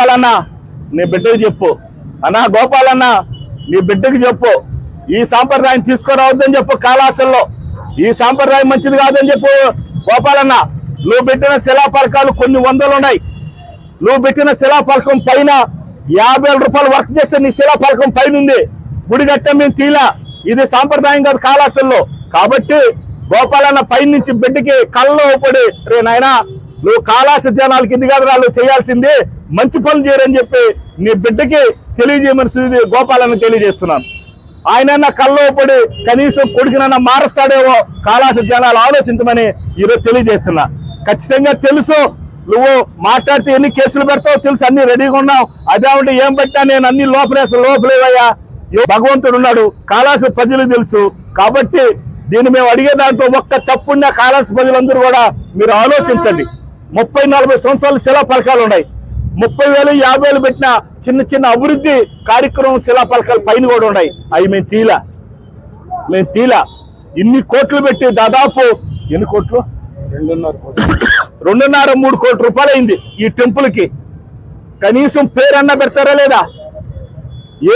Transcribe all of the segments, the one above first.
గోపాలన్న నీ బిడ్డకు చెప్పు. అన్నా గోపాలన్న నీ బిడ్డకు చెప్పు. ఈ సాంప్రదాయం తీసుకురావద్దని చెప్పు కాళాసల్లో ఈ సాంప్రదాయం మంచిది కాదని చెప్పు గోపాలన్న. నువ్వు పెట్టిన శిలాపలకాలు కొన్ని వందలు ఉన్నాయి నువ్వు పెట్టిన శిలాపలకం పైన యాభై వేల రూపాయలు వర్క్ చేస్తే నీ శిలాపలకం పైన ఉంది గుడి గట్ట మేము తీలా. ఇది సాంప్రదాయం కాదు కాళాసల్లో కాబట్టి గోపాలన్న పై నుంచి బిడ్డకి కళ్ళలో పడి రే నాయనా నువ్వు కాళాస జనాలకి ఇది కాదు వాళ్ళు చేయాల్సింది మంచి పనులు చేయరని చెప్పి నీ బిడ్డకి తెలియజేయమని శ్రీ గోపాలన్న తెలియజేస్తున్నాను. ఆయన నా కల్లో పడి కనీసం కొడుకునన్నా మారుస్తాడేమో కాళాస జనాలు ఆలోచించమని ఈరోజు తెలియజేస్తున్నా. ఖచ్చితంగా తెలుసు నువ్వు మాట్లాడితే ఎన్ని కేసులు పెడతావు తెలుసు అన్ని రెడీగా ఉన్నావు. అదే ఉంటే ఏం పెట్టా నేను అన్ని లోపలేసా లోపలేవయ్యా? ఏ భగవంతుడు ఉన్నాడు కాళాస ప్రజలు తెలుసు. కాబట్టి దీన్ని మేము అడిగే దాంట్లో ఒక్క తప్పున్న కాళాస ప్రజలందరూ కూడా మీరు ఆలోచించండి. ముప్పై నలభై సంవత్సరాలు శిలా పరకాలు ఉన్నాయి. ముప్పై వేలు యాభై వేలు పెట్టిన చిన్న చిన్న అభివృద్ధి కార్యక్రమం శిలా పలకాలు పైన కూడా ఉన్నాయి. అవి మేము తీలా. మేము తీలా. ఇన్ని కోట్లు పెట్టి దాదాపు ఎన్ని కోట్లు? రెండున్నర. రెండున్నర మూడు కోట్ల రూపాయలు అయింది ఈ టెంపుల్కి. కనీసం పేరు అన్న పెడతారా లేదా?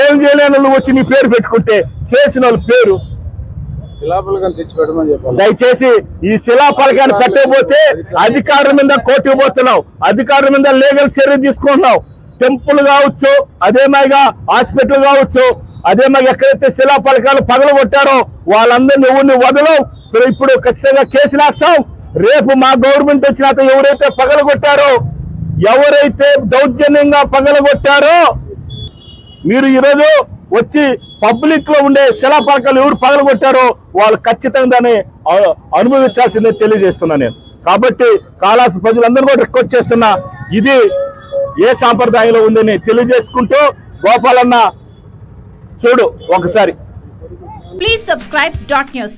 ఏం చేయలేని నువ్వు వచ్చి నీ పేరు పెట్టుకుంటే చేసిన వాళ్ళ పేరు దయచేసి ఈ శిలా పలకాన్ని పెట్టకపోతే అధికారుల మీద కోర్టుకు పోతున్నావు. అధికారుల మీద లీగల్ చర్య తీసుకుంటున్నావు. టెంపుల్ కావచ్చు అదేమాగా హాస్పిటల్ కావచ్చు అదేమాగా ఎక్కడైతే శిలా పలకాలు పగలగొట్టారో వాళ్ళందరినీ ఎవరిని వదలవు. ఇప్పుడు- ఇప్పుడు ఖచ్చితంగా కేసులు వేస్తాం రేపు మా గవర్నమెంట్ వచ్చినాక ఎవరైతే పగలగొట్టారో ఎవరైతే దౌర్జన్యంగా పగలగొట్టారో మీరు ఈరోజు వచ్చి పబ్లిక్లో ఉండే శిలాపలకాలు ఎవరు పగలగొట్టారో వాళ్ళు ఖచ్చితంగా దాన్ని అనుభవించాల్సిందే తెలియజేస్తున్నా నేను. కాబట్టి కాళాసు ప్రజలందరూ కూడా రిక్వెస్ట్ చేస్తున్నా ఇది ఏ సాంప్రదాయంలో ఉందని తెలియజేసుకుంటూ గోపాలన్న చూడు ఒకసారి. Please subscribe dot news